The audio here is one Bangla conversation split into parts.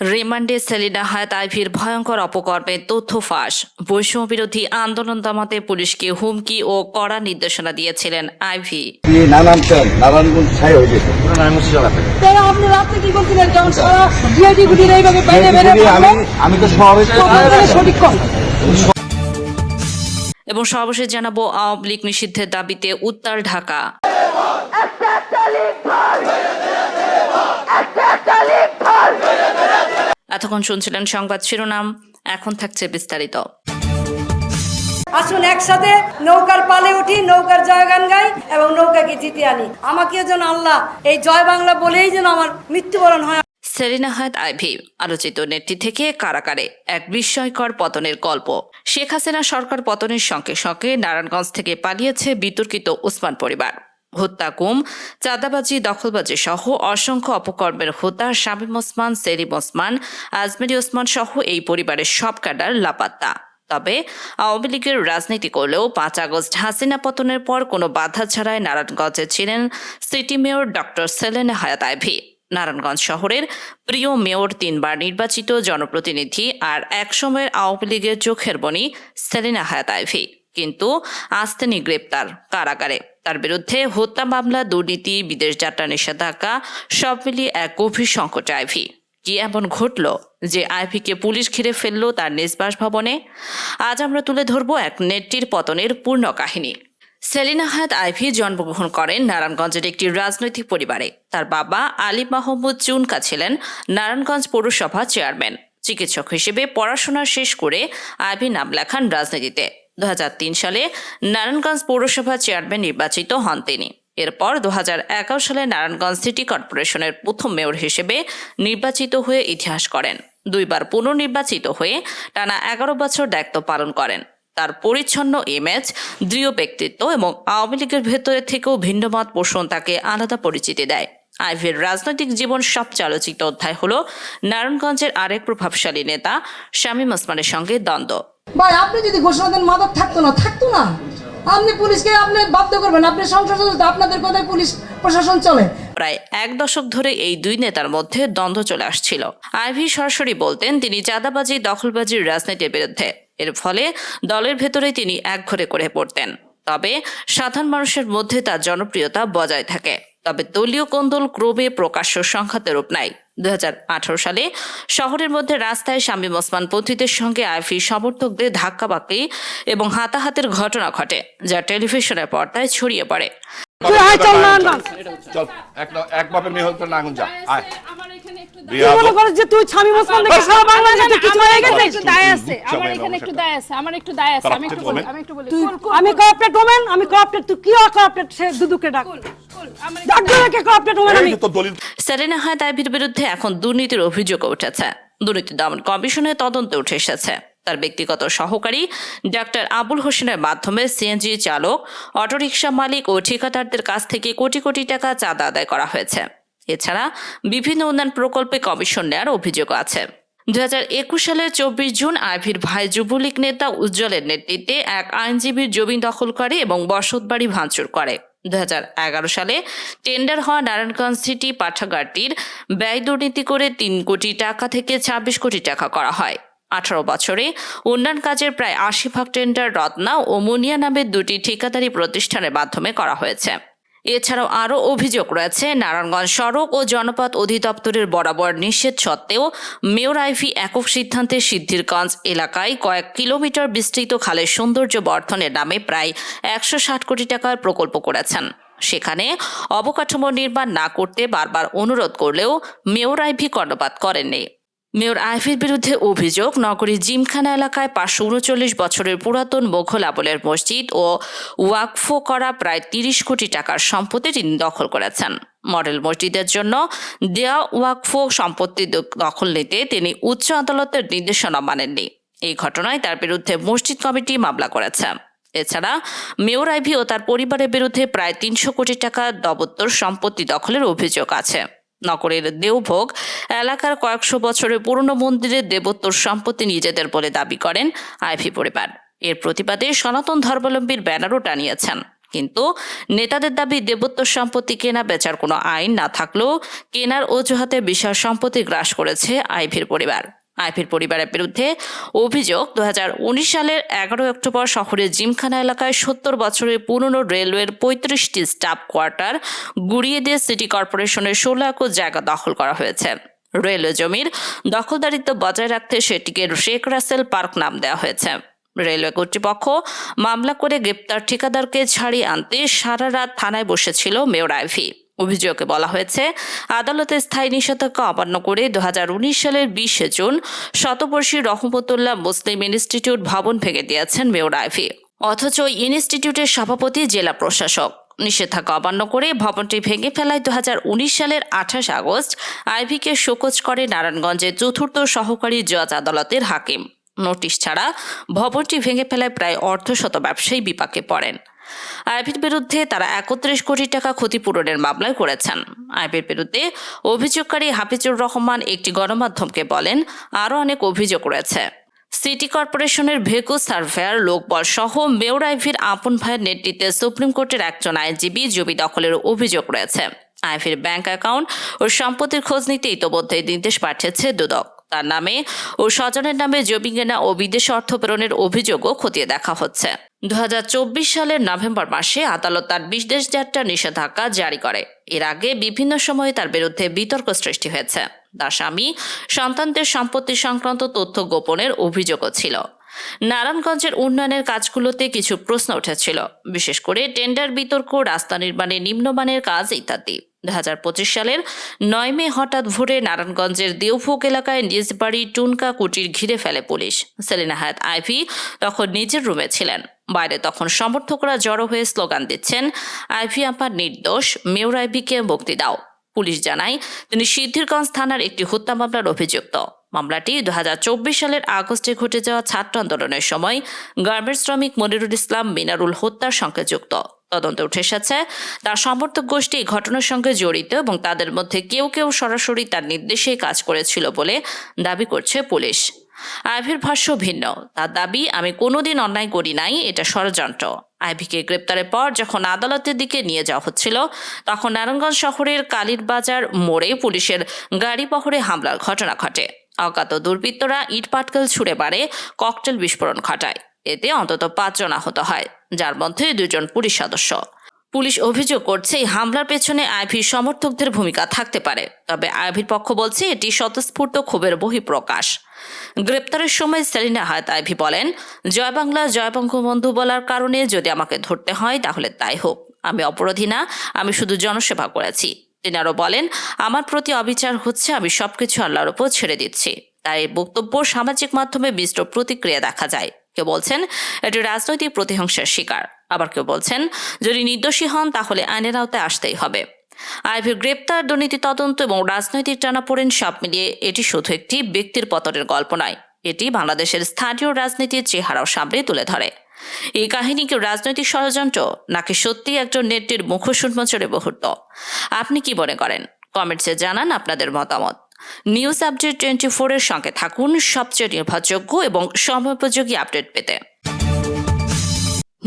রিমান্ডে সেলিনা হায়াত আইভির ভয়ঙ্কর অপকর্মের তথ্য ফাঁস। বৈষম্য বিরোধী আন্দোলন দমাতে পুলিশকে হুমকি ও কড়া নির্দেশনা দিয়েছিলেন আইভি। এবং সর্বশেষ জানাব আওয়ামী লীগ নিষিদ্ধের দাবিতে উত্তাল ঢাকা। এতক্ষণ শুনছিলেন সংবাদ শিরোনাম এখন থাকছে বিস্তারিত। আসুন একসাথে নৌকার পালে উঠি নৌকার জয়গান গাই এবং নৌকাকে জিতে আনি। আমাকেও যেন আল্লাহ এই জয় বাংলা বলেই যেন আমার মৃত্যুবরণ হয়। সেলিনা হায়াত আইভি আলোচিত নেটটি থেকে কারাকারে এক বিস্ময়কর পতনের গল্প। শেখ হাসিনা সরকার পতনের সঙ্গে সঙ্গে নারায়ণগঞ্জ থেকে পালিয়েছে বিতর্কিত ওসমান পরিবার। হত্যা, গুম, চাঁদাবাজি দখলবাজি সহ অসংখ্য অপকর্মের হোতা শামীম ওসমান, সেলিম ওসমান, আজমেরি ওসমান সহ এই পরিবারের সব ক্যাডার লাপাত্তা। তবে আওয়ামী লীগের রাজনীতি করলেও পাঁচ আগস্ট হাসিনা পতনের পর কোনো বাধা ছাড়াই নারায়ণগঞ্জে ছিলেন সিটি মেয়র ডক্টর সেলেন হায়াত আইভি। নারায়ণগঞ্জ শহরের প্রিয় মেয়র তিনবার নির্বাচিত জনপ্রতিনিধি আর একসময়ের আওয়ামী লীগের চোখের বনি সেলিনা হায়াত আইভি। কিন্তু আজ গ্রেপ্তার কারাগারে। তার বিরুদ্ধে হত্যা মামলা, দুর্নীতি, বিদেশ যাত্রা নিষেধাজ্ঞা, সব মিলিয়ে এক গভীর সংকটে আইভি। কি এমন ঘটল যে আইভিকে পুলিশ ঘিরে ফেলল তার নিজ বাসভবনে? আজ আমরা তুলে ধরব এক নেটটির পতনের পূর্ণ কাহিনী। সেলিনা হায়াত আইভি জন্মগ্রহণ করেন নারায়ণগঞ্জের একটি রাজনৈতিক পরিবারে। তার বাবা আলী মাহমুদ চুনকা ছিলেন নারায়ণগঞ্জ পৌরসভা চেয়ারম্যান। চিকিৎসক হিসেবে পড়াশোনা শেষ করে আইভি নাম লেখান রাজনীতিতে। দু হাজার তিন সালে নারায়ণগঞ্জ পৌরসভা চেয়ারম্যান নির্বাচিত হন তিনি। এরপর দু হাজার এগারো সালে নারায়ণগঞ্জ সিটি কর্পোরেশনের প্রথম মেয়র হিসেবে নির্বাচিত হয়ে ইতিহাস করেন। দুইবার পুনর্নির্বাচিত হয়ে টানা এগারো বছর দায়িত্ব পালন করেন। তার পরিচ্ছন্ন ইমেজ দৃঢ় ব্যক্তিত্ব এবং আওয়ামী লীগের ভেতরে থেকেও ভিন্নমত পোষণ তাকে আলাদা পরিচিতি দেয়। আইভির রাজনৈতিক জীবন সবচেয়ে আলোচিত অধ্যায় হল, নারায়ণগঞ্জের আরেক প্রভাবশালী নেতা শামীম ওসমানের সঙ্গে দ্বন্দ্ব। ভাই, আপনি যদি ঘোষণা দেন মাদক থাকতো না থাকতো না। আপনি পুলিশকে আপনি বাধ্য করবেন, আপনি সংসদ আপনাদের কথায় পুলিশ প্রশাসন চলে। প্রায় এক দশক ধরে এই দুই নেতার মধ্যে দ্বন্দ্ব চলে আসছিল। আইভি সরাসরি বলতেন, তিনি চাঁদাবাজি, দখলবাজির রাজনীতির বিরুদ্ধে। এর ফলে দলের ভেতরে তিনি একঘরে করে পড়তেন। তবে সাধারণ মানুষের মধ্যে তার জনপ্রিয়তা বজায় থাকে। তবে দলীয় কোন্দল ক্রমে প্রকাশ্য সংখ্যাতে রূপ নেয়। দু সালে শহরের মধ্যে রাস্তায় শামীম ওসমান পন্থীদের সঙ্গে আইফি সমর্থকদের ধাক্কাবাক্কি এবং হাতাহাতের ঘটনা ঘটে যা টেলিভিশনের পর্দায় ছড়িয়ে পড়ে। চল এক এক বাপের মেয়ে হতে না যা আয়। মনে করিস যে তুই স্বামী মুসলমান দেখে সারা বাংলাদেশে কিছু হয়ে গেছিস একটু দায় আছে আমার এখানে একটু দায় আছে আমার একটু দায় আছে আমি একটু বলি আমি একটু বলি। তুই কুল, কুল, আমি করাপ্টেড ওমেন আমি করাপ্টেড তুই কি করাপ্টেড সে দুদুকে ডাক? কুল, কুল, আমার ডাক দুদুকে করাপ্টেড ওমেন আমি এই যে তোর দলিল সেরেনা হায়াত বিরুদ্ধে এখন দুর্নীতির অভিযোগ উঠেছে। দুর্নীতি দমন কমিশনের তদন্তে উঠে এসেছে। তার ব্যক্তিগত সহকারী ডাক্তার আবুল হোসেনের মাধ্যমে সিএনজি চালক অটোরিকশা মালিক ও ঠিকাদারদের কাছ থেকে কোটি কোটি টাকা চাঁদা আদায় করা হয়েছে। এছাড়া বিভিন্ন উন্নয়ন প্রকল্পে কমিশন নেওয়ার অভিযোগ আছে। দু হাজার একুশ সালের চব্বিশ জুন আইভির ভাই যুবলীগ নেতা উজ্জ্বলের নেতৃত্বে এক আইনজীবীর জমি দখল করে এবং বসতবাড়ি ভাঙচুর করে। দু হাজার এগারো সালে টেন্ডার হওয়া নারায়ণগঞ্জ সিটি পাঠাগারটির ব্যয় দুর্নীতি করে তিন কোটি টাকা থেকে ছাব্বিশ কোটি টাকা করা হয়। আঠারো বছরে উন্নয়ন কাজের প্রায় আশি ভাগ টেন্ডার রত্না ও মুনিয়া নামের দুটি ঠিকাদারি প্রতিষ্ঠানের মাধ্যমে করা হয়েছে। এছাড়াও আরও অভিযোগ রয়েছে, নারায়ণগঞ্জ সড়ক ও জনপথ অধিদপ্তরের বরাবর নিষেধ সত্ত্বেও মেয়র আইভি একক সিদ্ধান্তে সিদ্ধিরগঞ্জ এলাকায় কয়েক কিলোমিটার বিস্তৃত খালের সৌন্দর্য বর্ধনের নামে প্রায় একশো ষাট কোটি টাকার প্রকল্প করেছেন। সেখানে অবকাঠামো নির্মাণ না করতে বারবার অনুরোধ করলেও মেয়র আইভি কর্ণপাত করেননি। মেয়র আইভির বিরুদ্ধে অভিযোগ, নগরীর জিমখানা এলাকায় পাঁচশো উনচল্লিশ বছরের পুরাতন মোঘল আমলের মসজিদ ও ওয়াকফো করা প্রায় তিরিশ কোটি টাকার সম্পত্তি তিনি দখল করেছেন। মডেল মসজিদের জন্য দেয়া ওয়াকফো সম্পত্তি দখল নিতে তিনি উচ্চ আদালতের নির্দেশনা মানেননি। এই ঘটনায় তার বিরুদ্ধে মসজিদ কমিটি মামলা করেছে। এছাড়া মেয়র আইভি ও তার পরিবারের বিরুদ্ধে প্রায় তিনশো কোটি টাকা দবত্তর সম্পত্তি দখলের অভিযোগ আছে। নগরের দেওভোগ এলাকার কয়েকশো বছরের পুরনো মন্দিরের দেবত্বর সম্পত্তি নিজেদের বলে দাবি করেন আইভি পরিবার। এর প্রতিবাদে সনাতন ধর্মাবলম্বীর ব্যানারও টানিয়েছেন। কিন্তু নেতাদের দাবি দেবত্ব সম্পত্তি কেনা বেচার কোনো আইন না থাকলেও কেনার অজুহাতে বিশাল সম্পত্তি গ্রাস করেছে আইভির পরিবার। আইভির পরিবারের বিরুদ্ধে অভিযোগ দু হাজার উনিশ সালের এগারো অক্টোবর শহরের জিমখানা এলাকায় সত্তর বছরের পুরনো রেলওয়ের পঁয়ত্রিশটি স্টাফ কোয়ার্টার গুড়িয়ে দিয়ে সিটি কর্পোরেশনের ষোলো একর জায়গা দখল করা হয়েছে। রেলওয়ে জমির দখলদারিত্ব বজায় রাখতে সেটিকে শেখ রাসেল পার্ক নাম দেওয়া হয়েছে। রেলওয়ে কর্তৃপক্ষ মামলা করে গ্রেপ্তার ঠিকাদারকে ছাড়িয়ে আনতে সারা রাত থানায় বসেছিল মেয়র আইভি। অভিযোগে বলা হয়েছে, আদালতে স্থায়ী নিষেধাজ্ঞা অমান্য করে দু হাজার উনিশ সালের বিশে জুন শতবর্ষী রহমতুল্লাহ মুসলিম ইনস্টিটিউট ভবন ভেঙে দিয়েছেন মেয়র আইভি। অথচ ইনস্টিটিউটের সভাপতি জেলা প্রশাসক। নিষেধাজ্ঞা অমান্য করে ভবনটি ভেঙে ফেলায় দু হাজার উনিশ সালের আঠাশ আগস্ট আইভিকে শোকজ করে নারায়ণগঞ্জের চতুর্থ সহকারী জজ আদালতের হাকিম। নোটিশ ছাড়া ভবনটি ভেঙে ফেলায় প্রায় অর্ধশত ব্যবসায়ী বিপাকে পড়েন। আইভির বিরুদ্ধে তারা একত্রিশ কোটি টাকা ক্ষতিপূরণের মামলায় করেছেন। আইভির বিরুদ্ধে অভিযোগকারী হাফিজুর রহমান একটি গণমাধ্যমকে বলেন, আরও অনেক অভিযোগ রয়েছে। সিটি কর্পোরেশনের ভেকু সার্ভেয়ার, লোকবল সহ মেয়র আইভির আপন ভাইয়ের নেতৃত্বে সুপ্রিম কোর্টের একজন আইনজীবী জমি দখলের অভিযোগ রয়েছে। আইভির ব্যাংক অ্যাকাউন্ট ও সম্পত্তির খোঁজ নিতে ইতোমধ্যে নির্দেশ পাঠিয়েছে দুদক। তার নামে ও স্বজনের নামে জমি কেনা ও বিদেশে অর্থ প্রেরণের অভিযোগও খতিয়ে দেখা হচ্ছে। দু হাজার চব্বিশ সালের নভেম্বর মাসে আদালত তার বিদেশ যাত্রা নিষেধাজ্ঞা জারি করে। এর আগে বিভিন্ন সময়ে তার বিরুদ্ধে বিতর্ক সৃষ্টি হয়েছে। তার স্বামী সন্তানদের সম্পত্তি সংক্রান্ত তথ্য গোপনের অভিযোগও ছিল। নারায়ণগঞ্জের উন্নয়নের কাজগুলোতে কিছু প্রশ্ন উঠেছিল। বিশেষ করে টেন্ডার বিতর্ক, রাস্তা নির্মাণে নিম্নমানের কাজ ইত্যাদি। দু হাজার পঁচিশ সালের নয় মে হঠাৎ ভোরে নারায়ণগঞ্জের দেওভোগ এলাকায় নিজ বাড়ি টুনকা কুটির ঘিরে ফেলে পুলিশ। সেলিনা হায়াত আইভি তখন নিজের রুমে ছিলেন। বাইরে তখন সমর্থকরা জড়ো হয়ে স্লোগান দিচ্ছেন, আইভি আমার নির্দোষ, মেয়র আইভিকে মুক্তি দাও। পুলিশ জানায়, তিনি সিদ্ধিরগঞ্জ থানার একটি হত্যা মামলার অভিযুক্ত। মামলাটি দু হাজার চব্বিশ সালের আগস্টে ঘটে যাওয়া ছাত্র আন্দোলনের সময় গার্মেন্টস শ্রমিক মনিরুল ইসলাম মিনারুল হত্যার সঙ্গে যুক্ত। তদন্তে উঠে এসেছে, তার সমর্থক গোষ্ঠী এই ঘটনার সঙ্গে জড়িত এবং তাদের মধ্যে কেউ কেউ সরাসরি তার নির্দেশেই কাজ করেছিল বলে দাবি করছে পুলিশ। আইভির ভাষ্য ভিন্ন, তার দাবি, আমি কোনোদিন অন্যায় করি নাই, এটা ষড়যন্ত্র। আইভিকে গ্রেপ্তারের পর যখন আদালতের দিকে নিয়ে যাওয়া হচ্ছিল, তখন নারায়ণগঞ্জ শহরের কালীরবাজার মোড়ে পুলিশের গাড়ি বহরে হামলার ঘটনা ঘটে। অজ্ঞাত দুর্বৃত্তরা ইট পাটকেল ছুড়ে পারে ককটেল বিস্ফোরণ ঘটায়। এতে অন্তত পাঁচজন আহত হয়, যার মধ্যে দুজন পুলিশ সদস্য। পুলিশ অভিযোগ করছে হামলার পেছনে আইভির সমর্থকদের ভূমিকা থাকতে পারে। তবে আইভির পক্ষ বলছে, এটি স্বতঃস্ফূর্ত ক্ষোভের বহিঃপ্রকাশ। গ্রেপ্তারের সময় সেলিনা হায়াত আইভি বলেন, জয় বাংলা, জয় বঙ্গবন্ধু বলার কারণে যদি আমাকে ধরতে হয়, তাহলে তাই হোক। আমি অপরাধী না, আমি শুধু জনসেবা করেছি। তিনি আরও বলেন, আমার প্রতি অবিচার হচ্ছে, আমি সবকিছু আল্লাহর উপর ছেড়ে দিচ্ছি। তার এই বক্তব্য সামাজিক মাধ্যমে মিশ্র প্রতিক্রিয়া দেখা যায়। কেউ বলছেন, এটি রাজনৈতিক প্রতিহিংসার শিকার। আবার কেউ বলছেন, যদি নির্দোষী হন, তাহলে আইনের আওতায় আসতেই হবে। আইভির গ্রেপ্তার, দুর্নীতি তদন্ত এবং রাজনৈতিক টানাপোড়েন সব মিলিয়ে এটি শুধু একটি ব্যক্তির পতনের গল্প নয়, এটি বাংলাদেশের স্থানীয় রাজনীতির চেহারাও সামনে তুলে ধরে। এই কাহিনী কি রাজনৈতিক ষড়যন্ত্র নাকি সত্যি একজন নেত্রীর মুখোশ উন্মোচনের মুহূর্ত? আপনি কি মনে করেন? কমেন্টসে জানান আপনাদের মতামত। নিউজ আপডেট টোয়েন্টি ফোরের সঙ্গে থাকুন সবচেয়ে নির্ভরযোগ্য এবং সময়োপযোগী আপডেট পেতে।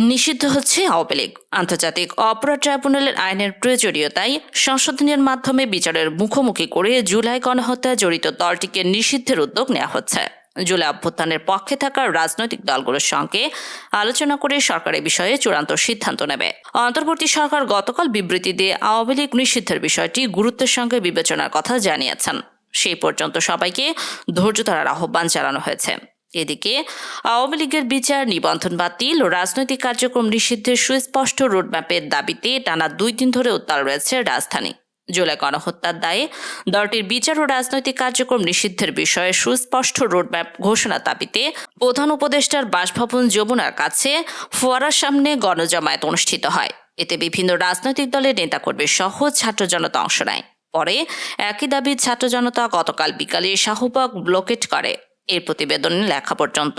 নিষিদ্ধ হচ্ছে আওয়ামী লীগ। আন্তর্জাতিক অপরাধ ট্রাইব্যুনালের আইনের প্রয়োজনীয়তায় সংশোধনের মাধ্যমে বিচারের মুখোমুখি করে জুলাই গণহত্যায় জড়িত দলটিকে নিষিদ্ধের উদ্যোগ নেওয়া হচ্ছে। জুলাই অভ্যুত্থানের পক্ষে থাকা রাজনৈতিক দলগুলোর সঙ্গে আলোচনা করে সরকার এ বিষয়ে চূড়ান্ত সিদ্ধান্ত নেবে। অন্তর্বর্তী সরকার গতকাল বিবৃতি দিয়ে আওয়ামী লীগ নিষিদ্ধের বিষয়টি গুরুত্বের সঙ্গে বিবেচনার কথা জানিয়েছেন। সেই পর্যন্ত সবাইকে ধৈর্য ধরার আহ্বান জানানো হয়েছে। এদিকে আওয়ামী লীগের বিচার, নিবন্ধন বাতিল ও রাজনৈতিক কার্যক্রম নিষিদ্ধের সুস্পষ্ট রোডম্যাপের দাবিতে টানা দুই দিন ধরে উত্তাল রয়েছে রাজধানী। জুলাই গণহত্যার দায়ে দলটির বিচার ও রাজনৈতিক কার্যক্রম নিষিদ্ধের বিষয়ে সুস্পষ্ট রোডম্যাপ ঘোষণার দাবিতে প্রধান উপদেষ্টার বাসভবন যমুনার কাছে ফোয়ারার সামনে গণজমায়েত অনুষ্ঠিত হয়। এতে বিভিন্ন রাজনৈতিক দলের নেতাকর্মী সহ ছাত্র জনতা অংশ নেয়। পরে একই দাবি ছাত্র জনতা গতকাল বিকালে শাহবাগ ব্লকেট করে। এর প্রতিবেদনে লেখা পর্যন্ত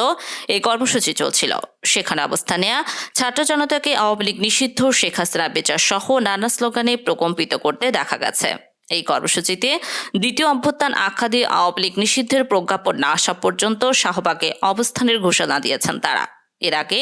এই কর্মসূচি চলছিল। সেখানে অবস্থা নেয়া ছাত্র জনতাকে আওয়ামী লীগ নিষিদ্ধ, শেখ হাসিনা বেচার সহ নানা স্লোগানে প্রকম্পিত করতে দেখা গেছে। এই কর্মসূচিতে দ্বিতীয় অভ্যুত্থান আখ্যা দিয়ে আওয়ামী লীগ নিষিদ্ধের প্রজ্ঞাপন না আসা পর্যন্ত শাহবাগে অবস্থানের ঘোষণা দিয়েছেন তারা। এর আগে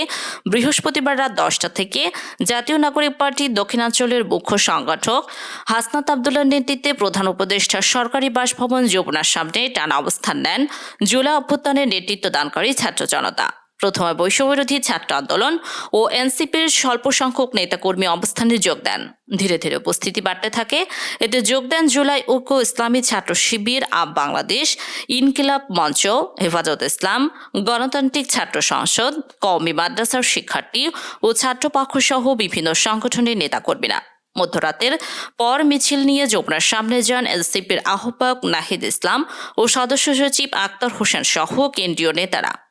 বৃহস্পতিবার রাত দশটা থেকে জাতীয় নাগরিক পার্টি দক্ষিণাঞ্চলের মুখ্য সংগঠক হাসনাত আবদুল্লার নেতৃত্বে প্রধান উপদেষ্টা সরকারি বাসভবন যমুনার সামনে টানা অবস্থান নেন। জুলা অভ্যুত্থানের নেতৃত্ব দানকারী ছাত্র জনতা। প্রথমে বৈষম্যবিরোধী ছাত্র আন্দোলন ও এনসিপির স্বল্প সংখ্যক নেতাকর্মী অবস্থানে যোগ দেন। ধীরে ধীরে উপস্থিতি বাড়তে থাকে। এতে যোগ দেন জুলাই ঐক্য ইসলামী ছাত্র শিবির আপ বাংলাদেশ, ইনকিলাব মঞ্চ, হেফাজত ইসলাম, গণতান্ত্রিক ছাত্র সংসদ, কওমি মাদ্রাসার শিক্ষার্থী ও ছাত্রপক্ষ সহ বিভিন্ন সংগঠনের নেতাকর্মীরা। মধ্যরাতের পর মিছিল নিয়ে যমুনার সামনে যান এনসিপির আহ্বায়ক নাহিদ ইসলাম ও সদস্য সচিব আক্তার হোসেন সহ কেন্দ্রীয় নেতারা।